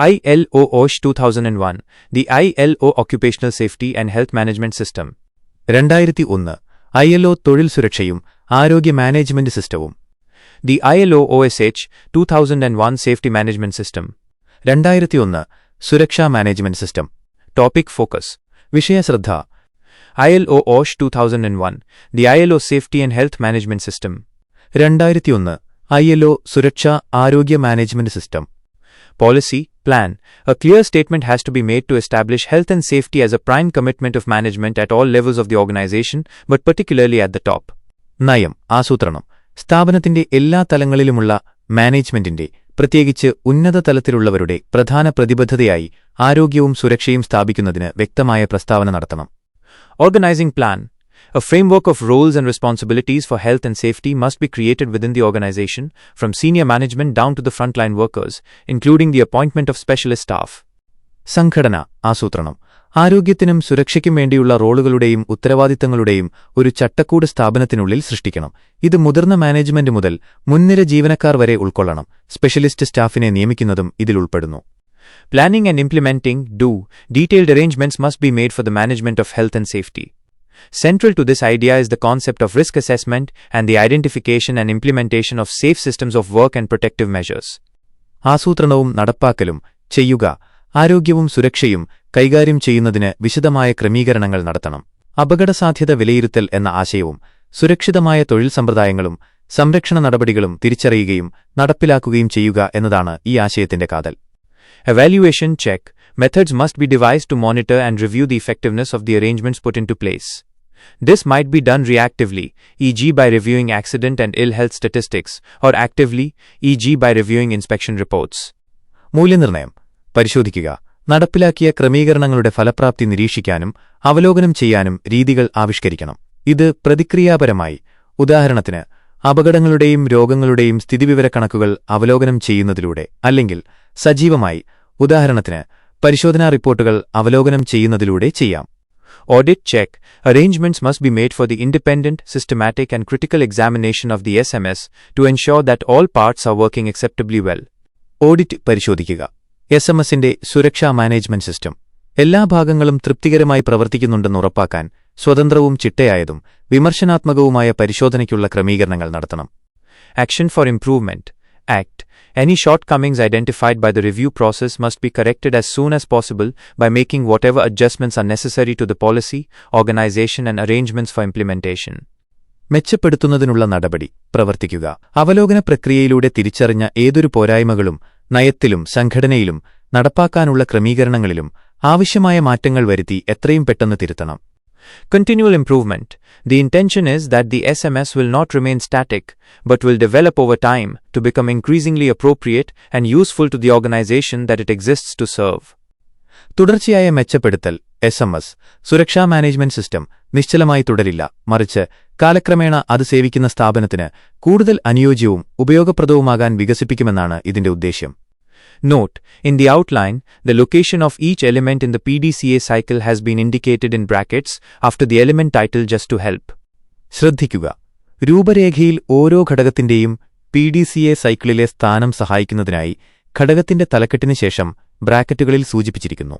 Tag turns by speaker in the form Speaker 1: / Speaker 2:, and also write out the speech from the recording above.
Speaker 1: ILO OSH 2001, the ILO Occupational Safety and Health Management System.
Speaker 2: രണ്ടായിരത്തി ഒന്ന് I L O തൊഴിൽ സുരക്ഷയും ആരോഗ്യ മാനേജ്മെന്റ് സിസ്റ്റവും
Speaker 1: The ILO OSH 2001 Safety Management System.
Speaker 2: രണ്ടായിരത്തി ഒന്ന് സുരക്ഷാ മാനേജ്മെന്റ് സിസ്റ്റം
Speaker 1: Topic Focus.
Speaker 2: വിഷയശ്രദ്ധ
Speaker 1: ILO OSH 2001, the ILO Safety and Health Management System.
Speaker 2: രണ്ടായിരത്തിയൊന്ന് ഐ എൽ ഒ സുരക്ഷാ ആരോഗ്യ management system
Speaker 1: Policy, Plan. A clear statement has to be made to establish health and safety as a prime commitment of management at all levels of the organization, but particularly at the top.
Speaker 2: നയം ആസൂത്രണം സ്ഥാപനത്തിന്റെ എല്ലാ തലങ്ങളിലുമുള്ള മാനേജ്മെന്റിന്റെ പ്രത്യേകിച്ച് ഉന്നത തലത്തിലുള്ളവരുടെ പ്രധാന പ്രതിബദ്ധതയായി ആരോഗ്യവും സുരക്ഷയും സ്ഥാപിക്കുന്നതിന് വ്യക്തമായ പ്രസ്താവന നടത്തണം
Speaker 1: Organizing Plan. A framework of roles and responsibilities for health and safety must be created within the organization, from senior management down to the frontline workers, including the appointment of specialist staff.
Speaker 2: സംഘടന ആസൂത്രണം ആരോഗ്യത്തിനും സുരക്ഷയ്ക്കും വേണ്ടിയുള്ള റോളുകളുടെയും ഉത്തരവാദിത്തങ്ങളുടെയും ഒരു ചട്ടക്കൂട് സ്ഥാപനത്തിനുള്ളിൽ സൃഷ്ടിക്കണം ഇത് മുതിർന്ന മാനേജ്മെന്റ് മുതൽ മുൻനിര ജീവനക്കാർ വരെ ഉൾക്കൊള്ളണം സ്പെഷ്യലിസ്റ്റ് സ്റ്റാഫിനെ നിയമിക്കുന്നതും ഇതിൽ ഉൾപ്പെടുന്നു
Speaker 1: Planning and implementing, do, detailed arrangements must be made for the management of health and safety. Central to this idea is the concept of risk assessment and the identification and implementation of safe systems of work and protective measures.
Speaker 2: ആസൂത്രണവും നടപ്പാക്കലും ചെയ്യുക ആരോഗ്യവും സുരക്ഷയും കൈകാര്യം ചെയ്യുന്നതിന് വിശദമായ ക്രമീകരണങ്ങൾ നടത്തണം അപകടസാധ്യത വിലയിരുത്തൽ എന്ന ആശയവും സുരക്ഷിതമായ തൊഴിൽ സമ്പ്രദായങ്ങളും സംരക്ഷണ നടപടികളും തിരിച്ചറിയുകയും നടപ്പിലാക്കുകയും ചെയ്യുക എന്നതാണ് ഈ ആശയത്തിന്റെ കാതൽ
Speaker 1: Evaluation check. Methods must be devised to monitor and review the effectiveness of the arrangements put into place. This might be done reactively, e.g., by reviewing accident and ill health statistics, or actively, e.g., by reviewing inspection reports.
Speaker 2: മൂല്യനിർണയം പരിശോധിക്കുക നടപ്പിലാക്കിയ ക്രമീകരണങ്ങളുടെ ഫലപ്രാപ്തി നിരീക്ഷിക്കാനും അവലോകനം ചെയ്യാനും രീതികൾ ആവിഷ്കരിക്കണം ഇത് പ്രതിക്രിയാപരമായി ഉദാഹരണത്തിന് അപകടങ്ങളുടെയും രോഗങ്ങളുടെയും സ്ഥിതിവിവരക്കണക്കുകൾ അവലോകനം ചെയ്യുന്നതിലൂടെ അല്ലെങ്കിൽ സജീവമായി ഉദാഹരണത്തിന് പരിശോധനാ റിപ്പോർട്ടുകൾ അവലോകനം ചെയ്യുന്നതിലൂടെ ചെയ്യാം
Speaker 1: Audit check. Arrangements must be made for the independent, systematic, and critical examination of the SMS to ensure that all parts are working acceptably well.
Speaker 2: Audit പരിശോധിക്കുക എസ് എം എസിന്റെ സുരക്ഷാ മാനേജ്മെന്റ് സിസ്റ്റം എല്ലാ ഭാഗങ്ങളും തൃപ്തികരമായി പ്രവർത്തിക്കുന്നുണ്ടെന്ന് ഉറപ്പാക്കാൻ സ്വതന്ത്രവും ചിട്ടയായതും വിമർശനാത്മകവുമായ പരിശോധനയ്ക്കുള്ള ക്രമീകരണങ്ങൾ നടത്തണം
Speaker 1: Action for Improvement. Act. Any shortcomings identified by the review process must be corrected as soon as possible by making whatever adjustments are necessary to the policy, organization, and arrangements for implementation.
Speaker 2: മെച്ചപ്പെടുത്തുന്നതിനുള്ള നടപടി പ്രവർത്തിക്കുക അവലോകന പ്രക്രിയയിലൂടെ തിരിച്ചറിഞ്ഞ ഏതൊരു പോരായ്മകളും നയത്തിലും സംഘടനയിലും നടപ്പാക്കാനുള്ള ക്രമീകരണങ്ങളിലും ആവശ്യമായ മാറ്റങ്ങൾ വരുത്തി എത്രയും പെട്ടെന്ന് തിരുത്തണം
Speaker 1: Continual improvement. The intention is that the SMS will not remain static, but will develop over time to become increasingly appropriate and useful to the organization that it exists to serve.
Speaker 2: തുടർച്ചയായ മെച്ചപ്പെടുത്തൽ S M S സുരക്ഷാ management system നിശ്ചലമായി തുടരില്ല മറിച്ച് കാലക്രമേണ അത് സേവിക്കുന്ന സ്ഥാപനത്തിന് കൂടുതൽ അനുയോജ്യവും ഉപയോഗപ്രദവുമാകാൻ വികസിപ്പിക്കുമെന്നാണ് ഇതിന്റെ ഉദ്ദേശ്യം
Speaker 1: Note, in the outline, the location of each element in the PDCA cycle has been indicated in brackets after the element title just to help.
Speaker 2: ശ്രദ്ധിക്കുക രൂപരേഖയിൽ ഓരോ ഘടകത്തിന്റെയും പി ഡി സി എ സൈക്കിളിലെ സ്ഥാനം സഹായിക്കുന്നതിനായി ഘടകത്തിന്റെ തലക്കെട്ടിന് ശേഷം ബ്രാക്കറ്റുകളിൽ സൂചിപ്പിച്ചിരിക്കുന്നു